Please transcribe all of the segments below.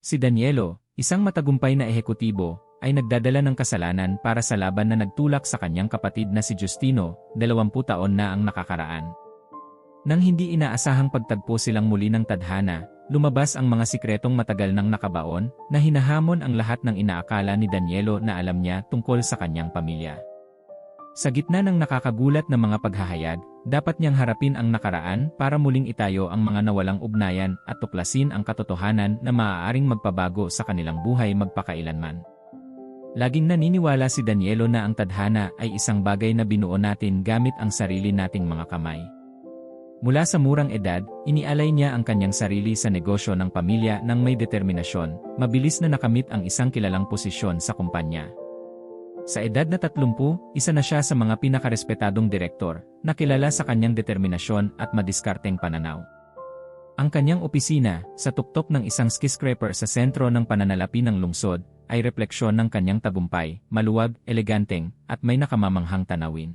Si Danielo, isang matagumpay na ehekutibo, ay nagdadala ng kasalanan para sa laban na nagtulak sa kanyang kapatid na si Justino, 20 taon na ang nakakaraan. Nang hindi inaasahang pagtagpo silang muli ng tadhana, lumabas ang mga sikretong matagal nang nakabaon na hinahamon ang lahat ng inaakala ni Danielo na alam niya tungkol sa kanyang pamilya. Sa gitna ng nakakagulat na mga paghahayag, dapat niyang harapin ang nakaraan para muling itayo ang mga nawalang ugnayan at tuklasin ang katotohanan na maaaring magpabago sa kanilang buhay magpakailanman. Laging naniniwala si Danielo na ang tadhana ay isang bagay na binuo natin gamit ang sarili nating mga kamay. Mula sa murang edad, inialay niya ang kanyang sarili sa negosyo ng pamilya nang may determinasyon, mabilis na nakamit ang isang kilalang posisyon sa kumpanya. Sa edad na 30, isa na siya sa mga pinakarespetadong direktor, na kilala sa kanyang determinasyon at madiskarteng pananaw. Ang kanyang opisina, sa tuktok ng isang skyscraper sa sentro ng pananalapi ng lungsod, ay refleksyon ng kanyang tagumpay, maluwag, eleganteng, at may nakamamanghang tanawin.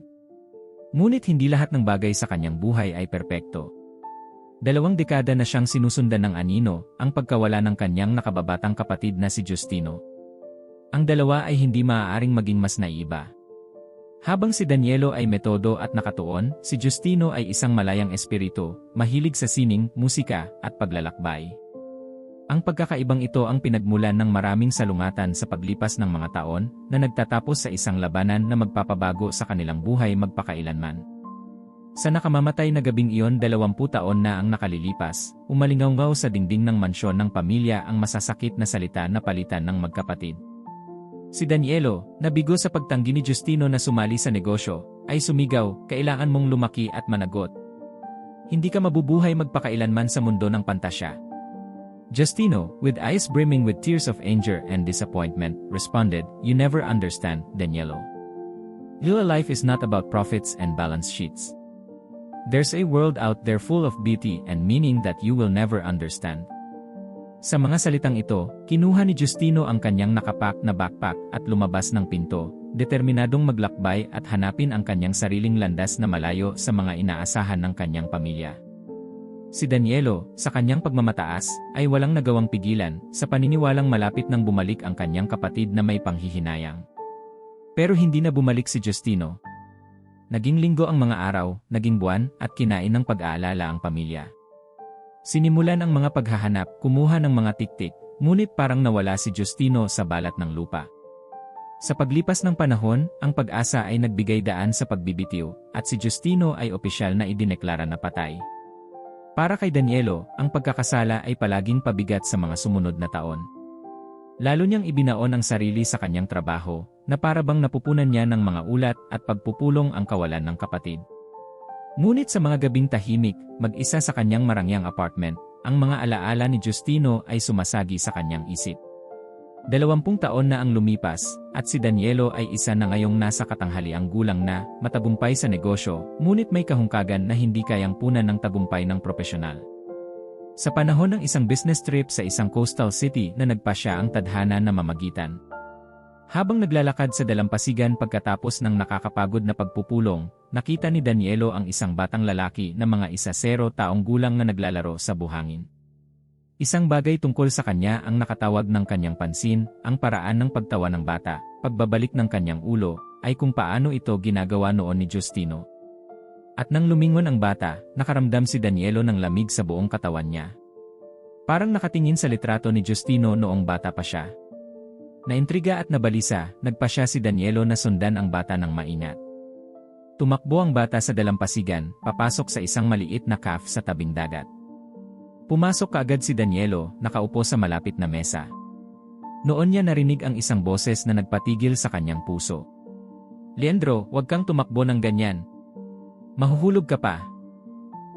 Ngunit hindi lahat ng bagay sa kanyang buhay ay perpekto. Dalawang dekada na siyang sinusundan ng anino, ang pagkawala ng kanyang nakababatang kapatid na si Justino. Ang dalawa ay hindi maaaring maging mas naiba. Habang si Danielo ay metodo at nakatuon, si Justino ay isang malayang espiritu, mahilig sa sining, musika, at paglalakbay. Ang pagkakaibang ito ang pinagmulan ng maraming salungatan sa paglipas ng mga taon na nagtatapos sa isang labanan na magpapabago sa kanilang buhay magpakailanman. Sa nakamamatay na gabing iyon 20 taon na ang nakalilipas, umalingaw sa dingding ng mansyon ng pamilya ang masasakit na salita na palitan ng magkapatid. Si Danielo, nabigo sa pagtanggi ni Justino na sumali sa negosyo, ay sumigaw, kailangan mong lumaki at managot. Hindi ka mabubuhay magpakailanman sa mundo ng pantasya. Justino, with eyes brimming with tears of anger and disappointment, responded, You never understand, Danielo. Real life is not about profits and balance sheets. There's a world out there full of beauty and meaning that you will never understand. Sa mga salitang ito, kinuha ni Justino ang kanyang nakapak na backpack at lumabas ng pinto, determinadong maglakbay at hanapin ang kanyang sariling landas na malayo sa mga inaasahan ng kanyang pamilya. Si Danielo, sa kanyang pagmamataas, ay walang nagawang pigilan sa paniniwalang malapit nang bumalik ang kanyang kapatid na may panghihinayang. Pero hindi na bumalik si Justino. Naging linggo ang mga araw, naging buwan, at kinain ng pag-aalala ang pamilya. Sinimulan ang mga paghahanap, kumuha ng mga tiktik, ngunit parang nawala si Justino sa balat ng lupa. Sa paglipas ng panahon, ang pag-asa ay nagbigay daan sa pagbibitiw, at si Justino ay opisyal na idineklara na patay. Para kay Danielo, ang pagkakasala ay palaging pabigat sa mga sumunod na taon. Lalo niyang ibinaon ang sarili sa kanyang trabaho, na parabang napupunan niya ng mga ulat at pagpupulong ang kawalan ng kapatid. Ngunit sa mga gabing tahimik, mag-isa sa kanyang marangyang apartment, ang mga alaala ni Justino ay sumasagi sa kanyang isip. Dalawampung taon na ang lumipas, at si Danielo ay isa na ngayong nasa katanghaliang gulang na, matagumpay sa negosyo, ngunit may kahungkagan na hindi kayang punan ng tagumpay ng propesyonal. Sa panahon ng isang business trip sa isang coastal city na nagpa siya ang tadhana na mamagitan. Habang naglalakad sa dalampasigan pagkatapos ng nakakapagod na pagpupulong, nakita ni Danielo ang isang batang lalaki na mga isa sero taong gulang na naglalaro sa buhangin. Isang bagay tungkol sa kanya ang nakatawag ng kanyang pansin, ang paraan ng pagtawa ng bata, pagbabalik ng kanyang ulo, ay kung paano ito ginagawa noon ni Justino. At nang lumingon ang bata, nakaramdam si Danielo ng lamig sa buong katawan niya. Parang nakatingin sa litrato ni Justino noong bata pa siya. Naintriga at nabalisa, nagpa siya si Danielo na sundan ang bata ng maingat. Tumakbo ang bata sa dalampasigan, papasok sa isang maliit na calf sa tabing dagat. Pumasok kaagad si Danielo, nakaupo sa malapit na mesa. Noon niya narinig ang isang boses na nagpatigil sa kanyang puso. Leandro, huwag kang tumakbo ng ganyan. Mahuhulog ka pa.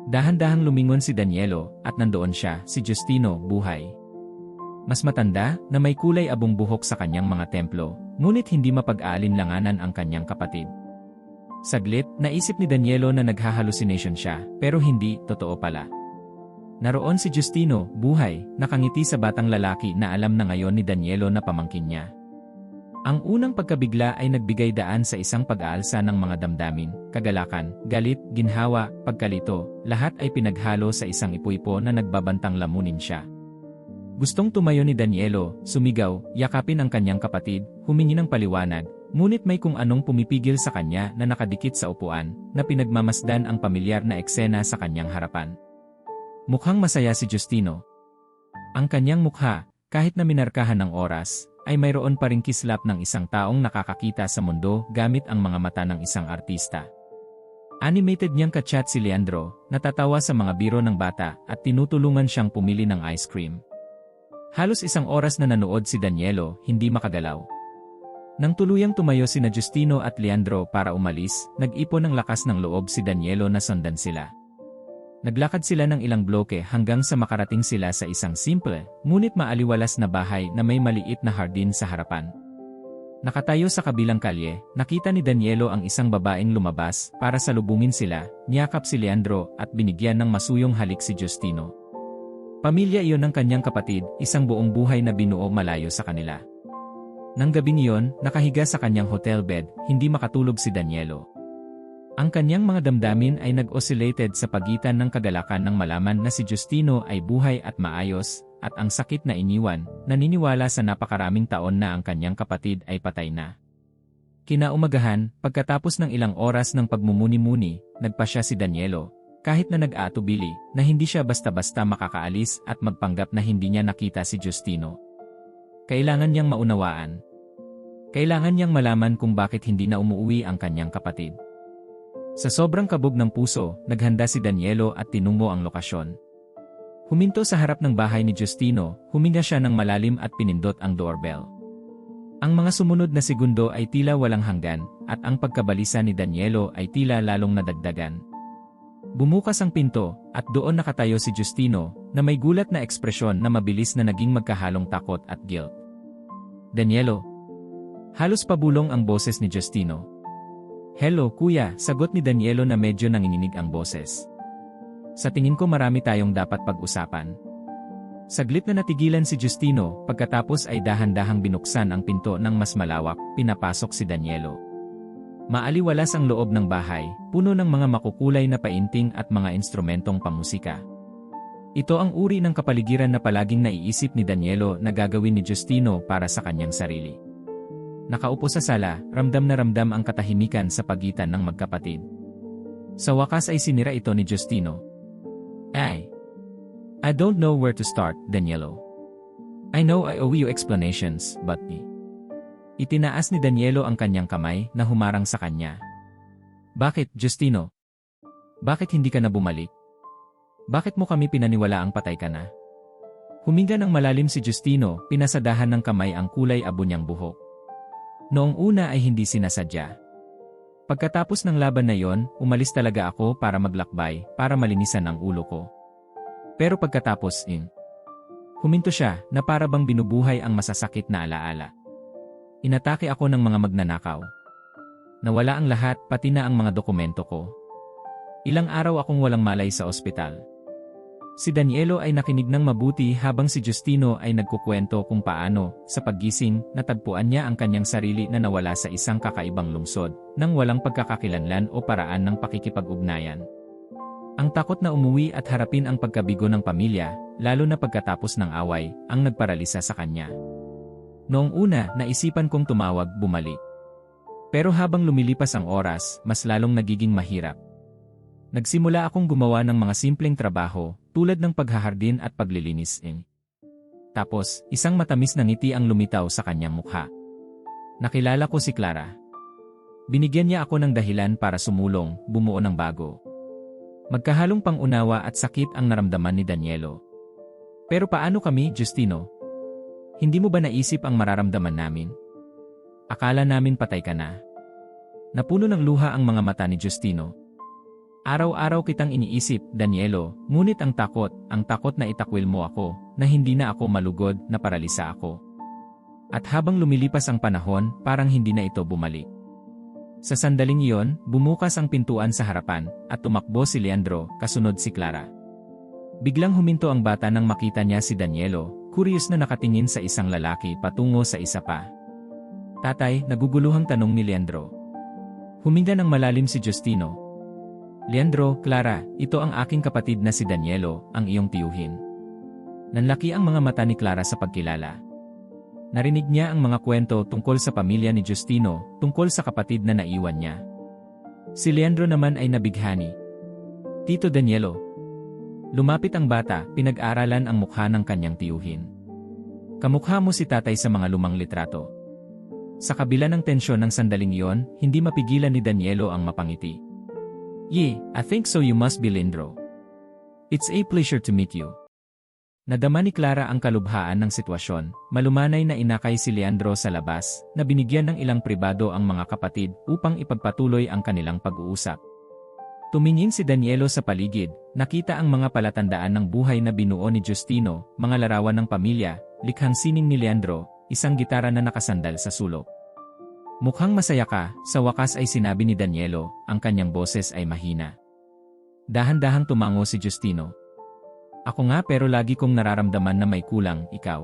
Dahan-dahang lumingon si Danielo, at nandoon siya, si Justino, buhay. Mas matanda, na may kulay abong buhok sa kanyang mga templo, ngunit hindi mapag-aalinlanganan ang kanyang kapatid. Saglit, naisip ni Danielo na naghahalucination siya, pero hindi, totoo pala. Naroon si Justino, buhay, nakangiti sa batang lalaki na alam na ngayon ni Danielo na pamangkin niya. Ang unang pagkabigla ay nagbigay daan sa isang pag-aalsa ng mga damdamin, kagalakan, galit, ginhawa, pagkalito, lahat ay pinaghalo sa isang ipuipo na nagbabantang lamunin siya. Gustong tumayo ni Danielo, sumigaw, yakapin ang kanyang kapatid, humingi ng paliwanag, ngunit may kung anong pumipigil sa kanya na nakadikit sa upuan, na pinagmamasdan ang pamilyar na eksena sa kanyang harapan. Mukhang masaya si Justino. Ang kanyang mukha, kahit na minarkahan ng oras, ay mayroon pa ring kislap ng isang taong nakakakita sa mundo gamit ang mga mata ng isang artista. Animated niyang kachat si Leandro, natatawa sa mga biro ng bata at tinutulungan siyang pumili ng ice cream. Halos isang oras na nanood si Danielo, hindi makagalaw. Nang tuluyang tumayo si na Justino at Leandro para umalis, nag-ipon ng lakas ng loob si Danielo na sundan sila. Naglakad sila ng ilang bloke hanggang sa makarating sila sa isang simple, ngunit maaliwalas na bahay na may maliit na hardin sa harapan. Nakatayo sa kabilang kalye, nakita ni Danielo ang isang babaeng lumabas para salubungin sila, niyakap si Leandro at binigyan ng masuyong halik si Justino. Pamilya iyon ng kanyang kapatid, isang buong buhay na binuo malayo sa kanila. Nang gabi niyon, nakahiga sa kanyang hotel bed, hindi makatulog si Danielo. Ang kanyang mga damdamin ay nag-oscillated sa pagitan ng kagalakan ng malaman na si Justino ay buhay at maayos, at ang sakit na iniwan, naniniwala sa napakaraming taon na ang kanyang kapatid ay patay na. Kinaumagahan, pagkatapos ng ilang oras ng pagmumuni-muni, nagpa siya si Danielo, kahit na nag-aatubili, na hindi siya basta-basta makakaalis at magpanggap na hindi niya nakita si Justino. Kailangan niyang maunawaan. Kailangan niyang malaman kung bakit hindi na umuwi ang kanyang kapatid. Sa sobrang kabog ng puso, naghanda si Danielo at tinungo ang lokasyon. Huminto sa harap ng bahay ni Justino, huminga siya ng malalim at pinindot ang doorbell. Ang mga sumunod na segundo ay tila walang hanggan, at ang pagkabalisa ni Danielo ay tila lalong nadagdagan. Bumukas ang pinto, at doon nakatayo si Justino, na may gulat na ekspresyon na mabilis na naging magkahalong takot at guilt. Danielo. Halos pabulong ang boses ni Justino. Hello kuya, sagot ni Danielo na medyo nanginginig ang boses. Sa tingin ko marami tayong dapat pag-usapan. Saglit na natigilan si Justino, pagkatapos ay dahan-dahang binuksan ang pinto ng mas malawak, pinapasok si Danielo. Maaliwalas ang loob ng bahay, puno ng mga makukulay na painting at mga instrumentong pamusika. Ito ang uri ng kapaligiran na palaging naiisip ni Danielo na gagawin ni Justino para sa kanyang sarili. Nakaupo sa sala, ramdam na ramdam ang katahimikan sa pagitan ng magkapatid. Sa wakas ay sinira ito ni Justino. Ay! I don't know where to start, Danielo. I know I owe you explanations, but me. Itinaas ni Danielo ang kanyang kamay na humarang sa kanya. Bakit, Justino? Bakit hindi ka na bumalik? Bakit mo kami pinaniwala ang patay ka na? Huminga ng malalim si Justino, pinasadahan ng kamay ang kulay abo niyang buhok. Noong una ay hindi sinasadya. Pagkatapos ng laban na yon, umalis talaga ako para maglakbay, para malinisan ang ulo ko. Pero pagkatapos in, huminto siya na para bang binubuhay ang masasakit na alaala. Inatake ako ng mga magnanakaw. Nawala ang lahat, pati na ang mga dokumento ko. Ilang araw akong walang malay sa ospital. Si Danielo ay nakinig ng mabuti habang si Justino ay nagkukwento kung paano, sa paggising, natagpuan niya ang kanyang sarili na nawala sa isang kakaibang lungsod, nang walang pagkakakilanlan o paraan ng pakikipag-ugnayan. Ang takot na umuwi at harapin ang pagkabigo ng pamilya, lalo na pagkatapos ng away, ang nagparalisa sa kanya. Noong una, naisipan kong tumawag, bumalik. Pero habang lumilipas ang oras, mas lalong nagiging mahirap. Nagsimula akong gumawa ng mga simpleng trabaho, tulad ng paghahardin at paglilinis. Tapos, isang matamis na ngiti ang lumitaw sa kanyang mukha. Nakilala ko si Clara. Binigyan niya ako ng dahilan para sumulong, bumuo ng bago. Magkahalong pangunawa at sakit ang naramdaman ni Danielo. Pero paano kami, Justino? Hindi mo ba naisip ang mararamdaman namin? Akala namin patay ka na. Napuno ng luha ang mga mata ni Justino. Araw-araw kitang iniisip, Danielo, ngunit ang takot, ang takot na itakwil mo ako, na hindi na ako malugod, na paralisa ako. At habang lumilipas ang panahon, parang hindi na ito bumalik. Sa sandaling iyon, bumukas ang pintuan sa harapan, at tumakbo si Leandro, kasunod si Clara. Biglang huminto ang bata nang makita niya si Danielo, Curious na nakatingin sa isang lalaki patungo sa isa pa. Tatay, naguguluhang tanong ni Leandro. Huminga ng malalim si Justino. Leandro, Clara, ito ang aking kapatid na si Danielo, ang iyong tiyuhin. Nanlaki ang mga mata ni Clara sa pagkilala. Narinig niya ang mga kwento tungkol sa pamilya ni Justino, tungkol sa kapatid na naiwan niya. Si Leandro naman ay nabighani. Tito Danielo. Lumapit ang bata, pinag-aralan ang mukha ng kanyang tiyuhin. Kamukha mo si tatay sa mga lumang litrato. Sa kabila ng tensyon ng sandaling iyon, hindi mapigilan ni Danielo ang mapangiti. Ye, I think so you must be Lindro. It's a pleasure to meet you. Nadama ni Clara ang kalubhaan ng sitwasyon, malumanay na inakay si Leandro sa labas, na binigyan ng ilang pribado ang mga kapatid upang ipagpatuloy ang kanilang pag-uusap. Tumingin si Danielo sa paligid, nakita ang mga palatandaan ng buhay na binuo ni Justino, mga larawan ng pamilya, likhang sining ni Leandro, isang gitara na nakasandal sa sulok. Mukhang masaya ka, sa wakas ay sinabi ni Danielo, ang kanyang boses ay mahina. Dahan-dahang tumango si Justino, ako nga pero lagi kong nararamdaman na may kulang, ikaw.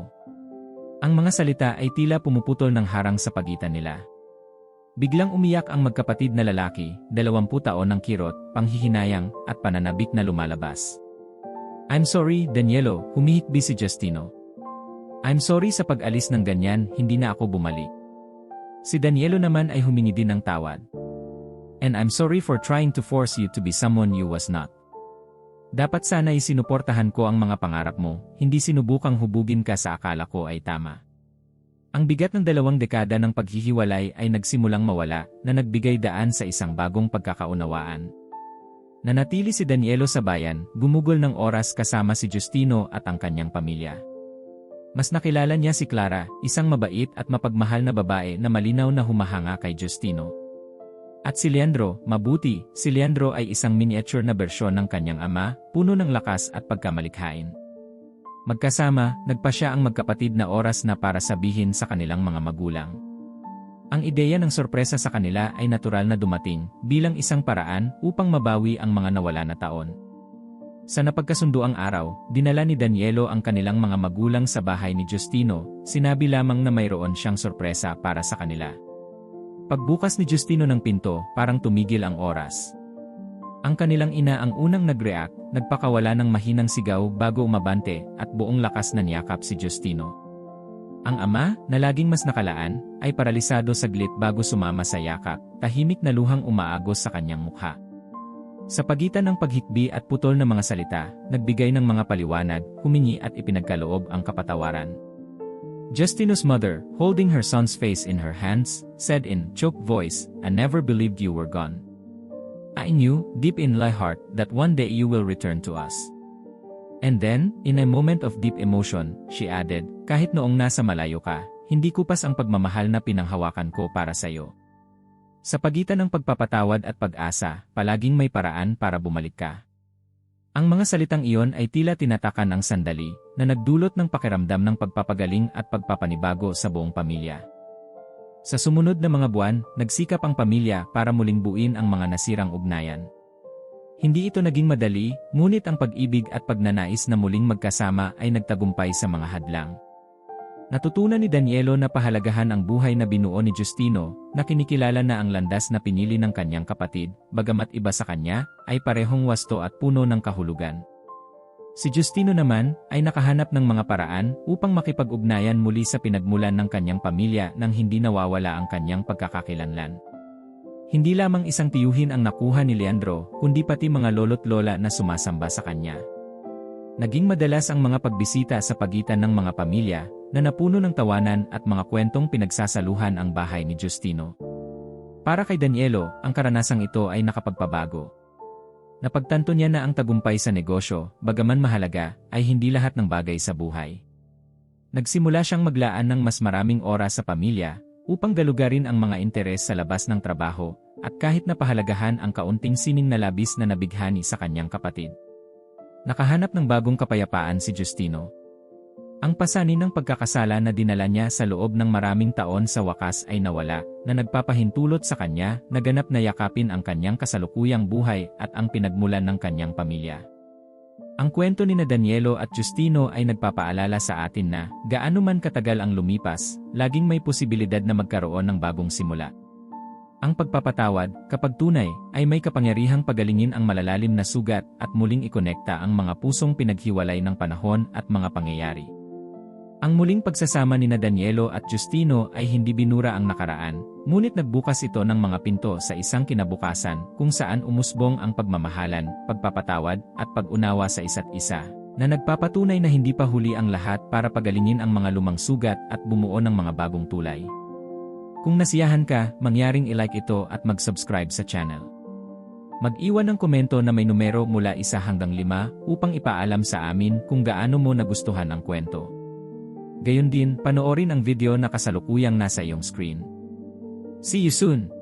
Ang mga salita ay tila pumuputol ng harang sa pagitan nila. Biglang umiyak ang magkapatid na lalaki, 20 taon ng kirot, panghihinayang, at pananabik na lumalabas. I'm sorry, Danielo, humihikbi si Justino. I'm sorry sa pag-alis ng ganyan, hindi na ako bumalik. Si Danielo naman ay humingi din ng tawad. And I'm sorry for trying to force you to be someone you was not. Dapat sana'y sinuportahan ko ang mga pangarap mo, hindi sinubukang hubugin ka sa akala ko ay tama. Ang bigat ng dalawang dekada ng paghihiwalay ay nagsimulang mawala na nagbigay daan sa isang bagong pagkakaunawaan. Nanatili si Danielo sa bayan, gumugol ng oras kasama si Justino at ang kanyang pamilya. Mas nakilala niya si Clara, isang mabait at mapagmahal na babae na malinaw na humahanga kay Justino. At si Leandro, mabuti, si Leandro ay isang miniature na bersyon ng kanyang ama, puno ng lakas at pagkamalikhain. Magkasama, nagpa siya ang magkapatid na oras na para sabihin sa kanilang mga magulang. Ang ideya ng sorpresa sa kanila ay natural na dumating bilang isang paraan upang mabawi ang mga nawala na taon. Sa napagkasunduang araw, dinala ni Danielo ang kanilang mga magulang sa bahay ni Justino, sinabi lamang na mayroon siyang sorpresa para sa kanila. Pagbukas ni Justino ng pinto, parang tumigil ang oras. Ang kanilang ina ang unang nag-react, nagpakawala ng mahinang sigaw bago umabante at buong lakas na niyakap si Justino. Ang ama, na laging mas nakalaan, ay paralisado saglit bago sumama sa yakap, tahimik na luhang umaagos sa kanyang mukha. Sa pagitan ng paghikbi at putol na mga salita, nagbigay ng mga paliwanag, humingi at ipinagkaloob ang kapatawaran. Justino's mother, holding her son's face in her hands, said in choked voice, I never believed you were gone. I knew, deep in my heart, that one day you will return to us. And then, in a moment of deep emotion, she added, kahit noong nasa malayo ka, hindi kupas ang pagmamahal na pinanghawakan ko para sa iyo. Sa pagitan ng pagpapatawad at pag-asa, palaging may paraan para bumalik ka. Ang mga salitang iyon ay tila tinatakan ang sandali na nagdulot ng pakiramdam ng pagpapagaling at pagpapanibago sa buong pamilya. Sa sumunod na mga buwan, nagsikap ang pamilya para muling buin ang mga nasirang ugnayan. Hindi ito naging madali, ngunit ang pag-ibig at pagnanais na muling magkasama ay nagtagumpay sa mga hadlang. Natutunan ni Danielo na pahalagahan ang buhay na binuo ni Justino, na kinikilala na ang landas na pinili ng kanyang kapatid, bagamat iba sa kanya, ay parehong wasto at puno ng kahulugan. Si Justino naman ay nakahanap ng mga paraan upang makipag-ugnayan muli sa pinagmulan ng kanyang pamilya nang hindi nawawala ang kanyang pagkakakilanlan. Hindi lamang isang tiyuhin ang nakuha ni Leandro, kundi pati mga lolo't lola na sumasamba sa kanya. Naging madalas ang mga pagbisita sa pagitan ng mga pamilya na napuno ng tawanan at mga kwentong pinagsasaluhan ang bahay ni Justino. Para kay Danielo, ang karanasang ito ay nakapagpabago. Napagtanto niya na ang tagumpay sa negosyo, bagaman mahalaga, ay hindi lahat ng bagay sa buhay. Nagsimula siyang maglaan ng mas maraming oras sa pamilya, upang galugarin ang mga interes sa labas ng trabaho, at kahit napahalagahan ang kaunting sining na labis na nabighani sa kanyang kapatid. Nakahanap ng bagong kapayapaan si Justino, ang pasanin ng pagkakasala na dinala niya sa loob ng maraming taon sa wakas ay nawala, na nagpapahintulot sa kanya na ganap na yakapin ang kanyang kasalukuyang buhay at ang pinagmulan ng kanyang pamilya. Ang kwento ni na Danielo at Justino ay nagpapaalala sa atin na, gaano man katagal ang lumipas, laging may posibilidad na magkaroon ng bagong simula. Ang pagpapatawad, kapag tunay, ay may kapangyarihang pagalingin ang malalalim na sugat at muling ikonekta ang mga pusong pinaghiwalay ng panahon at mga pangyayari. Ang muling pagsasama ni na Danielo at Justino ay hindi binura ang nakaraan, ngunit nagbukas ito ng mga pinto sa isang kinabukasan kung saan umusbong ang pagmamahalan, pagpapatawad, at pag-unawa sa isa't isa, na nagpapatunay na hindi pa huli ang lahat para pagalingin ang mga lumang sugat at bumuo ng mga bagong tulay. Kung nasiyahan ka, mangyaring ilike ito at mag-subscribe sa channel. Mag-iwan ng komento na may numero mula isa hanggang lima upang ipaalam sa amin kung gaano mo nagustuhan ang kwento. Gayon din, panoorin ang video na kasalukuyang nasa iyong screen. See you soon!